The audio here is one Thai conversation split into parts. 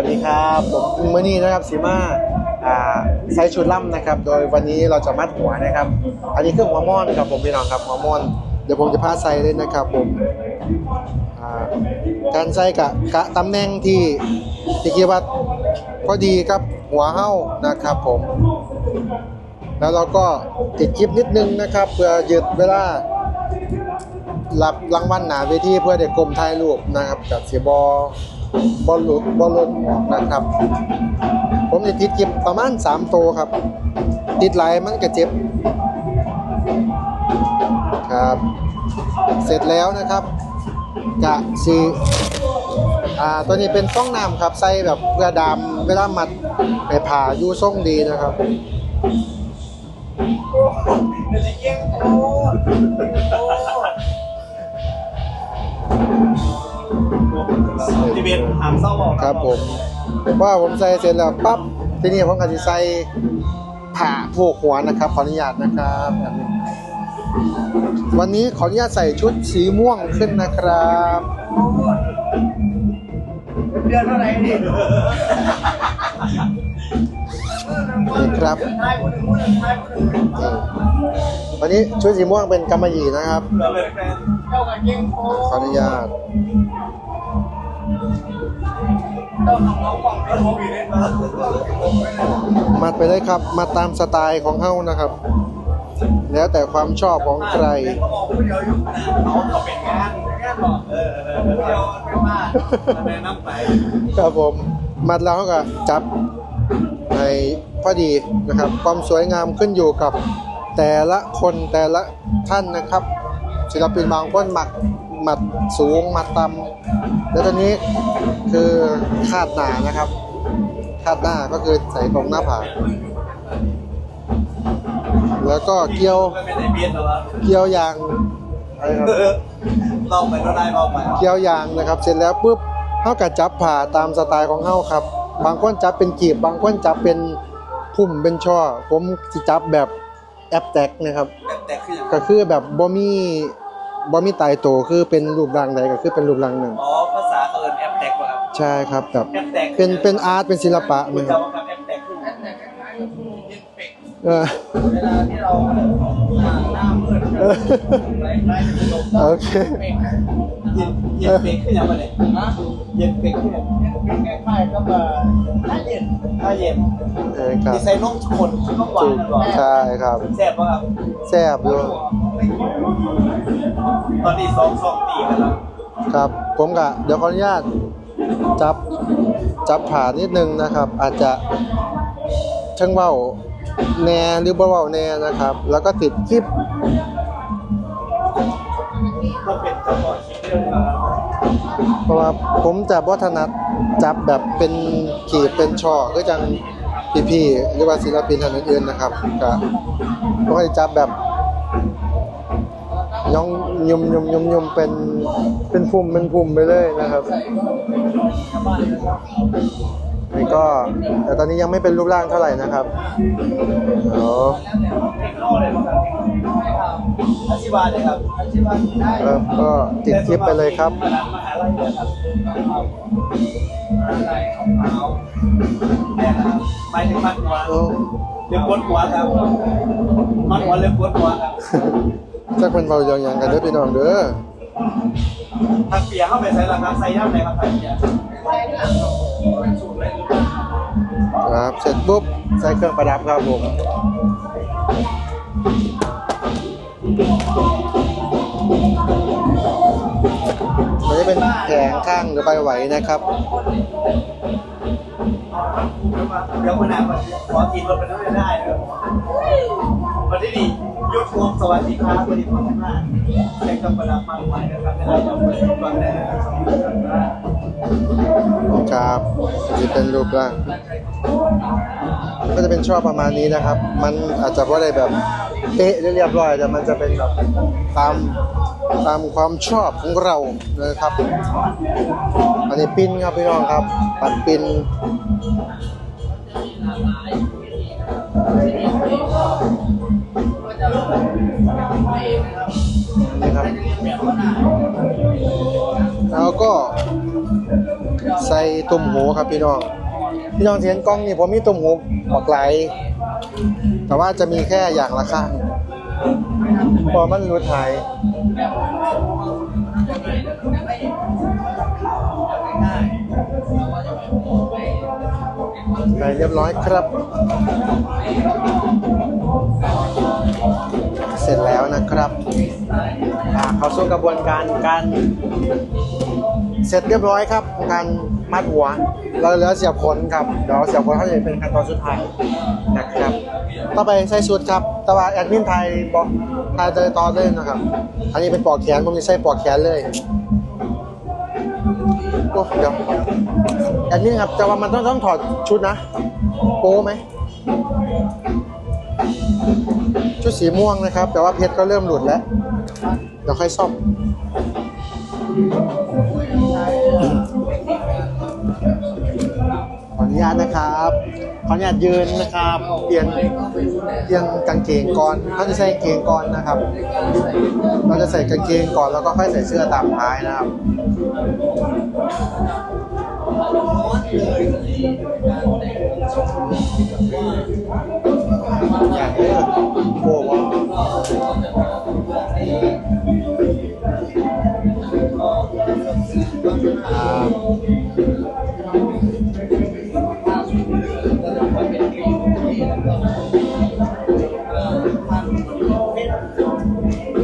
สวัสดีครับผมมื่อนี้นะครับสีมาอ่าใช้ชุดล่ำนะครับ โดยวันนี้เราจะมัดหัวนะครับ อันนี้เครื่องหัวม่อนครับผมพี่น้องครับหัวม่อนเดี๋ยวผมจะพาใส่เลยนะครับผมการใส่กะกะตำแหน่งที่ที่คิดว่าพอดีครับหัวเฮ้านะครับผม แล้วเราก็ติดคลิปนิดนึงนะครับ เพื่อหยุดเวลา รับรางวัลหนาเวทีเพื่อเด็กกรมถ่ายรูปนะครับกับเสียบอบอลลุดบอลลนออกนะครับ ผมจะติดเก็บประมาณ3ตัวครับ ติดหลายมันก็เจ็บครับ เสร็จแล้วนะครับกะสีอ่าตัวนี้เป็นฟองน้ำครับใส่แบบเพื่อดามเวลามัดไปผ่ายู่ทรงดีนะครับ ทีเบียนหามเศร้าบอกครับผมว่าผมใส่เสร็จแล้วปั๊บทีนี้ผมก็จะใส่ผ่าผูกหัวนะครับขออนุญาตนะครับแบบนี้วันนี้ขออนุญาตใส่ชุดสีม่วงขึ้นนะครับเดือนเท่าไหร่นี่นี่ครับทายคนหนึ่งคนหนึ่งทายคนหนึ่งนี่วันนี้ชุดสีม่วงเป็นกำมะหยี่นะครับเราเป็นแฟนเจ้ากับเก่งโคขออนุญาต มัดไปเลยครับ มาตามสไตล์ของเฮ้านะครับ แล้วแต่ความชอบของใครเขาบอกผู้เดียวอยู่นเขาเขาเป็นงานงานบอกเออเออเดียวไม่มาแม่น้ำไปครับผม มัดแล้วเขาก็จับในพอดีนะครับ ความสวยงามขึ้นอยู่กับแต่ละคนแต่ละท่านนะครับศิลปินบางคนหมัก หมัดสูงหมัดต่ำแล้วตอนนี้คือคาดหนานะครับ คาดหน้าก็คือใส่ตรงหน้าผากแล้วก็เกี่ยวไม่เป็นไอเบียนหรอวะเกี่ยวยางอะไรครับลองไปก็ได้ลองไปเกี่ยวยางนะครับ เสร็จแล้วปุ๊บเขาก็จับผ่าตามสไตล์ของเขาครับ บางคนจับเป็นกีบบางคนจับเป็นพุ่มเป็นช่อ ผมสิจับแบบแอปแตกนะครับแบบแต่คืออย่างก็คือแบบบ่มี บ่มีตายโตวคือเป็นรูปร่างใดก็คือเป็นรูปร่างนั้น อ๋อภาษาเขาเอินแอปแตกว่ะครับใช่ครับแบบแอปแตกเป็นเป็นอาร์ตเป็นศิลปะคุณนะคจะรับว่ากับแอปแตกคือแอปแตกคล้ายๆกับผู้เย็นเป็กเออ เวลาที่เราหน้ามืดกันไร้ไร้เป็นลมโอเคเย็นเย็นเป็กขึ้นยังไงเนี่ยฮะเย็นเป็กขึ้นยังเย็นเป็กคล้ายๆกับถ้าเย็นถ้าเย็นเออครับที่ใส่นมคนนมหวานหรอใช่ครับ แซ่บป่ะครับแซ่บอยู่ ตอนนี้สองสองตีกันแล้วครับ ผมกะเดี๋ยวขออนุญาตจับจับผ่านิดนึงนะครับ อาจจะช่างเว้าแนหรือบ่เว้าแนนะครับ แล้วก็ติดคลิปเพราะว่าผมจะบ่ถนัดจับแบบเป็นขีดเป็นช่อก็จังพี่ๆหรือว่าศิลปินท่านอื่นๆนะครับก็ผมก็จะจับแบบ ย่องยุมยุมยุมยุมเป็นเป็นพุ่มเป็นพุ่มไปเลยนะครับนี่ก็แต่ตอนนี้ยังไม่เป็นรูปร่างเท่าไหร่นะครับเดี๋ยวเทคโนโลยีครับอาชีวะเลยครับอาชีวะได้เริ่มก็ติดคลิปไปเลยครับมหาลัยเนี่ยครับมหาลัยขาวๆเนี่ยครับหมายถึงมัดหัวโอ้เรื่องปวดหัวครับมัดหัวเรื่องปวดหัวครับ จักเป็นเบาอย่างอย่างกันเด้อพี่น้องเด้อทางเปียเข้าไปใส่ละครับใส่ย่ำไหนครับทางเปียใส่หลังเป็นสูตรเลยหรือเปล่าครับเสร็จปุ๊บใส่เครื่องประดับครับผมมันจะเป็นแผงข้างหรือใบไหวนะครับเดี๋ยววันหน้าขอกินรถไปด้วยได้เด้อวันที่ดี ยูทูบสวัสดีครับสวัสดีครับทุกท่านเช็คกับประดับมากมายนะครับไม่ได้จะเปิดฟังได้นะครับครับจะเป็นรูปร่างก็จะเป็นช่อประมาณนี้นะครับ มันอาจจะว่าอะไรแบบเป๊ะเรียบร้อยแต่มันจะเป็นแบบตามตามความชอบของเรานะครับ อันนี้ปิ้นครับพี่น้องครับ ปัดปิ้น นี่ครับ แล้วก็ ใส่ตุ่มหูครับพี่น้อง พี่น้องเห็นกล้องนี่ผมมีตุ่มหูออกไหลแต่ว่าจะมีแค่อย่างละข้างพอมันรู้ไทยไปเรียบร้อยครับ ร็จแล้วนะครับอ่าเข้าสู่กระบวนการการเสร็จเรียบร้อยครับ การมัดหัวเราเหลือเสียบขนครับเดี๋ยวเสียบขนเขาจะเป็นขั้นตอนสุดท้ายนะครับ ต่อไปใส่ชุดครับแต่ว่าแอดมินไทยบอกไทยเลยตอเลยนะครับ อันนี้เป็นปลอกแขนผมจะใส่ปลอกแขนเลยโอ้เดี๋ยวแอดมินครับแต่ว่ามันต้องต้องถอดชุดนะ โป้ไหม ชุดสีม่วงนะครับ แต่ว่าเพชรก็เริ่มหลุดแล้ว เดี๋ยวค่อยซ่อมขออนุญาตนะครับ ขออนุญาตยืนนะครับ เปลี่ยนเปลี่ยนกางเกงก่อนเขาจะใส่กางเกงก่อนนะครับ เราจะใส่กางเกงก่อนแล้วก็ค่อยใส่เสื้อตามท้ายนะครับ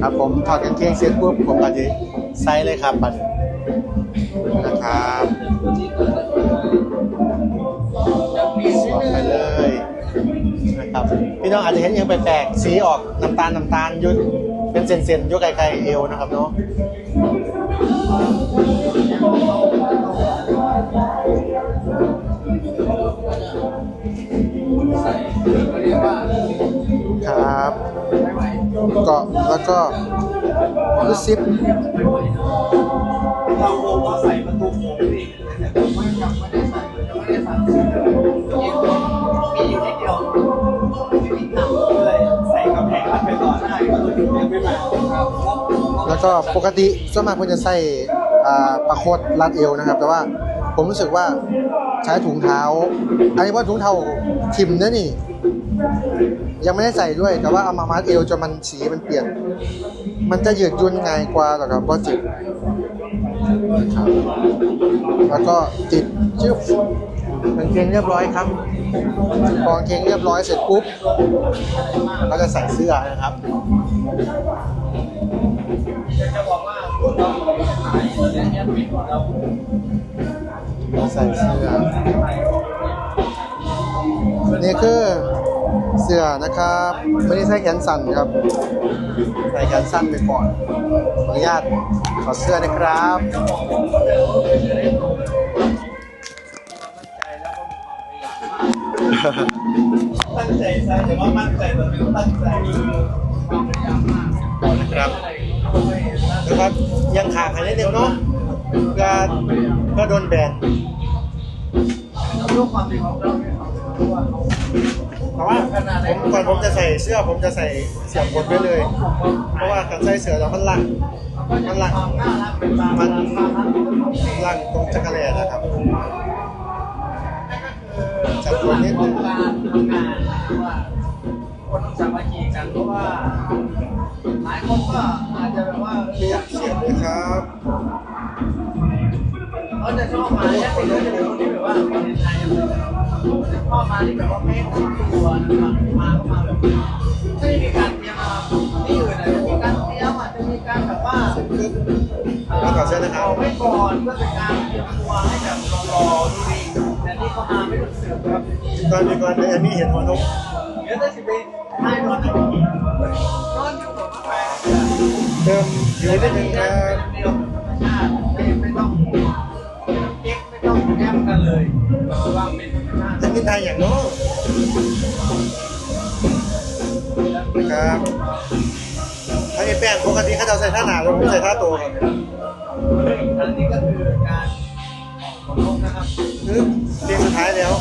ครับผมถอดกางเกงเสร็จปุ๊บผมก็จะใส่เลยครับบัดนะครับสวมไปเลยนะครับพี่น้องอาจจะเห็นยังแปลกๆสีออกน้ำตาลน้ำตาลยุดเป็นเส้นๆยุดไกลๆเอวนะครับเนาะครับ ก็แล้วก็ลูกซิปเราโมก็ใส่ประตูโมนี่ไม่ยังไม่ได้ใส่ยังไม่ได้สั่งมีอยู่นิดเดียวเลยใส่กำแพงไปก่อได้ก็ตัวถึงยังไม่มาแล้วก็ปกติส่วนมากผมจะใส่อ่าประโคดรัดเอวนะครับ แต่ว่าผมรู้สึกว่าใช้ถุงเท้า อันนี้ว่าถุงเท้าทิมนะนี่ ยังไม่ได้ใส่ด้วย แต่ว่าเอามามัดเอวจนมันสีมันเปลี่ยน มันจะยืดยุ่นง่ายกว่าหรอครับเพราจิบครับแล้วก็ติดจึ๊บกางเกงเรียบร้อยครับพอกางเกงเรียบร้อยเสร็จปุ๊บเราจะใส่เสื้อนะครับจะบอกว่าเราขายเนี่ยเนี่ยปิดเราใส่เสื้อนี่คือ เสื้อนะครับไม่ได้ใส่แขนสั้นครับ ใส่แขนสั้นไปก่อนขออนุญาตขอเสื้อนะครับตั้งใจใส่แต่ว่ามั่นใจแต่ไม่ตั้งใจนะครับแล้วก็ยังขาดหายนิดเดียวเนาะก็ก็โดนแบนรู้ความจริงของเราเนี่ยเขาว่าเขา แต่ว่าผมก่อนผมจะใส่เสื้อผมจะใส่เสียบกดไว้เลย เพราะว่าการใส่เสื้อแล้วมันลั่นมันลั่นความน่ารักเป็นตามมันตามนั้นลั่นตรงจักรแลนะครับจัดตัวนิดนึงการทำงานว่าคนต้องสามัคคีกันเพราะว่าหลายคนก็อาจจะแบบว่าเสียบเสียบเลยครับเขาจะชอบมาเนี่ยเป็นคนที่แบบว่าคนไทย ลยชอมาที่แบบว่าแม่ทั้งตัวนะครับมาก็มาแบบไม่มีการเตรียมมาที่อื่นอาจจะมีการเตรียมอาจจะมีการแบบว่าแล้วก่อนเสื้นะครับเอาไว้ก่อนเพื่อเป็นการเตรียมตัวให้แบบรอดูดีแต่นี่เขามาไม่รู้สึกครับก่อนมีก่อนแอันนี้เห็นหัวนกเดี๋ยวจะสิไปให้นอนที่นี่นอนอยู่กับแฟนเติมอยู่นิดนึงครั มชาติอันนี้ไทยอย่างเน้ครับอันนี้แป้งปกติเขาจะใส่ท่าหนาแล้วผมใส่ท่าโตครับอันนี้ก็คือการขนลงนะครับคือเพลงสุดท้ายแล้ว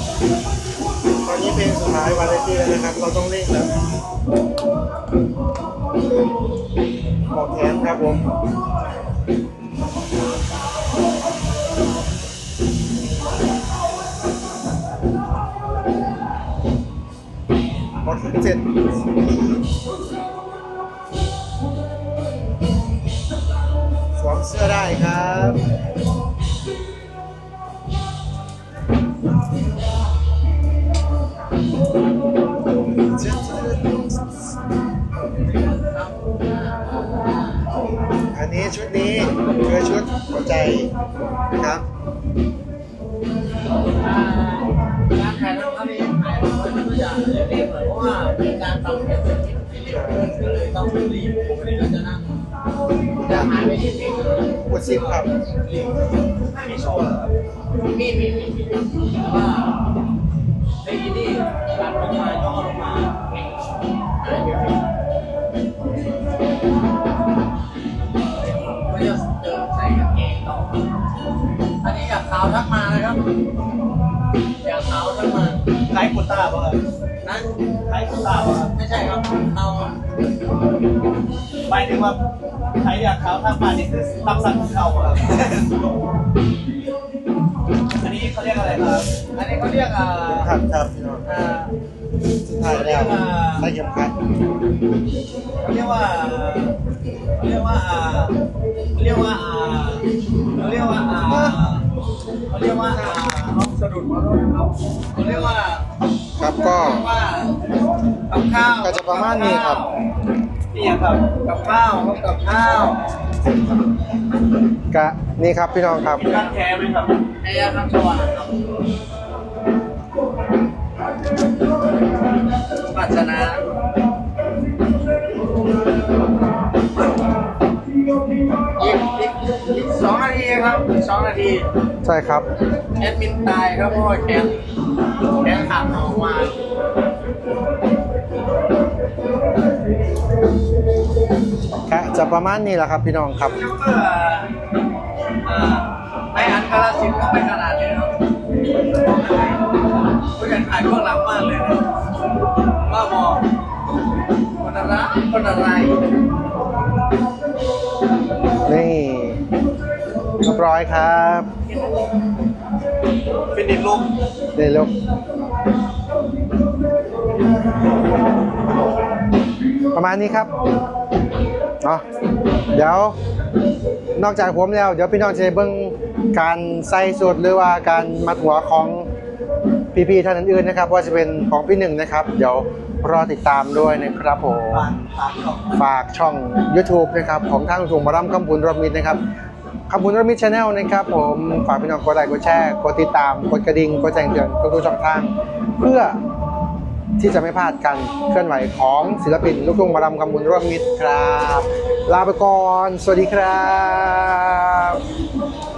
ตอนนี้เพลงสุดท้ายวาเลนตี้แล้วนะครับ เราต้องเร่งแล้วบอกแขนครับผม เจ็ดสวมเสื้อได้ครับอันนี้ชุดนี้คือชุดหัวใจนะครับ ว่าเป็นการทำเป็นคลิปที่รีบก็เลยต้องรีบปกติเราจะนั่งจะหายไปที่เพลงเลยกดซิมครับไม่มีโชว์เหรอครับมีมีมีมีแต่ว่าในที่นี่การลงมาย่อลงมาเพลงหายไปเพลงก็จะเดินใส่กางเกงต่ออันนี้อยากขาวทักมานะครับอยากขาวทักมาไลฟ์กุต้าป่ะครับ นะไลฟ์กุต้าป่ะครับไม่ใช่ครับเอาหมายถึงว่าใครอยากเขาทักมานี่คือรับสั่งของเขาป่ะครับอันนี้เขาเรียกอะไรครับ อันนี้เขาเรียกอ่าขัดครับพี่น้องอ่าสุดท้ายแล้วใส่เข็มขัดเขาเรียกว่าเขาเรียกว่าอ่าเขาเรียกว่าอ่าเขาเรียกว่าอ่าเขาเรียกว่าอ่าเอาสะดุดมาด้วยครับเขาเรียกว่า ครับก็ว่ากับข้าวก็จะประมาณนี้ครับนี่ยังครับกับข้าวครับกับข้าวกะนี่ครับพี่น้องครับมีการแชร์ไหมครับไอ้ยาครับสว่างครับปัสนา อีกอีกอีกสองนาทีครับอีกสองนาทีใช่ครับแอดมินตายครับเพราะว่าแขนแขนขาดออกมากะจะประมาณนี้แหละครับพี่น้องครับเพื่ออ่าในอันคาราสินก็ไม่ขนาดนี้ครับก็อยากถ่ายพวกหลังมากเลยนะว่าบอกคนอะไรคนอะไรนี่ เรียบร้อยครับฟินิชลุกเดี๋ยวลูกประมาณนี้ครับเนาะเดี๋ยวนอกจากผมแล้ว เดี๋ยวพี่น้องจะได้เบิ่งการใส่สูตรหรือว่าการมัดหัวของพี่ๆท่านอื่นๆนะครับ ว่าจะเป็นของพี่หนึ่งนะครับ เดี๋ยวรอติดตามด้วยนะครับผมปากปากของฝากช่อง YouTube นะครับ ของทางถุงมะรำคำบุญรมิตรนะครับ ขอบุญรมิตรชาแนลนะครับผมฝากพี่น้องกดไลค์กดแชร์กดติดตามกดกระดิ่งกดแจ้งเตือนทุกๆช่องทาง เพื่อที่จะไม่พลาดการเคลื่อนไหวของศิลปินลูกทุ่งมารำคำบุญร่วมมิตรครับ ลาไปก่อน สวัสดีครับ